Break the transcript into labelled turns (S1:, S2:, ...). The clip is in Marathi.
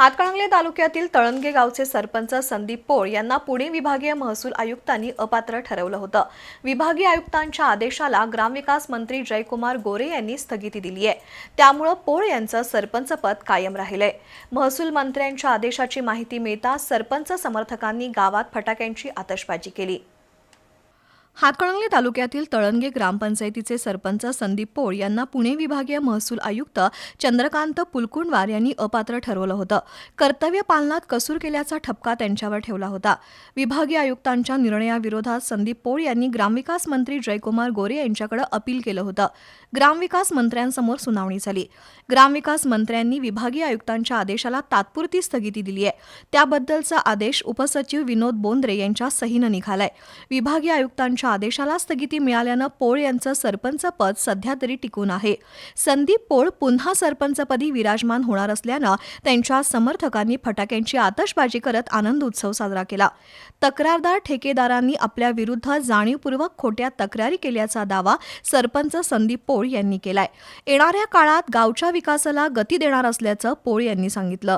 S1: हातकणंगले तालुक्यातील तळणगे गावचे सरपंच संदीप पोळ यांना पुणे विभागीय महसूल आयुक्तांनी अपात्र ठरवलं होतं. विभागीय आयुक्तांच्या आदेशाला ग्रामविकास मंत्री जयकुमार गोरे यांनी स्थगिती दिली आहे. त्यामुळं पोळ यांचं सरपंच पद कायम राहिलंय. महसूल मंत्र्यांच्या आदेशाची माहिती मिळताच सरपंच समर्थकांनी गावात फटाक्यांची आतषबाजी केली. हातकणंगले तालुक्यातील तळणगे ग्रामपंचायतीचे सरपंच संदीप पोळ यांना पुणे विभागीय महसूल आयुक्त चंद्रकांत पुलकुंडवार यांनी अपात्र ठरवलं होतं. कर्तव्य पालनात कसूर केल्याचा ठपका त्यांच्यावर ठेवला होता. विभागीय आयुक्तांच्या निर्णयाविरोधात संदीप पोळ यांनी ग्रामविकास मंत्री जयकुमार गोरे यांच्याकडे अपील केलं होतं. ग्रामविकास मंत्र्यांसमोर सुनावणी झाली. ग्रामविकास मंत्र्यांनी विभागीय आयुक्तांच्या आदेशाला तात्पुरती स्थगिती दिली आहे. त्याबद्दलचा आदेश उपसचिव विनोद बोंद्रे यांच्या सहीनं निघालाय. विभागीय आयुक्तांच्या आदेशाला स्थगिती मिळाल्यानं पोळ यांचं सरपंच पद सध्या तरी टिकून आहे. संदीप पोळ पुन्हा सरपंचपदी विराजमान होणार असल्यानं त्यांच्या समर्थकांनी फटाक्यांची आतषबाजी करत आनंद उत्सव साजरा केला. तक्रारदार ठेकेदारांनी आपल्या विरुद्ध जाणीवपूर्वक खोट्या तक्रारी केल्याचा दावा सरपंच संदीप पोळ यांनी केलाय. येणाऱ्या काळात गावच्या विकासाला गती देणार असल्याचं पोळ यांनी सांगितलं.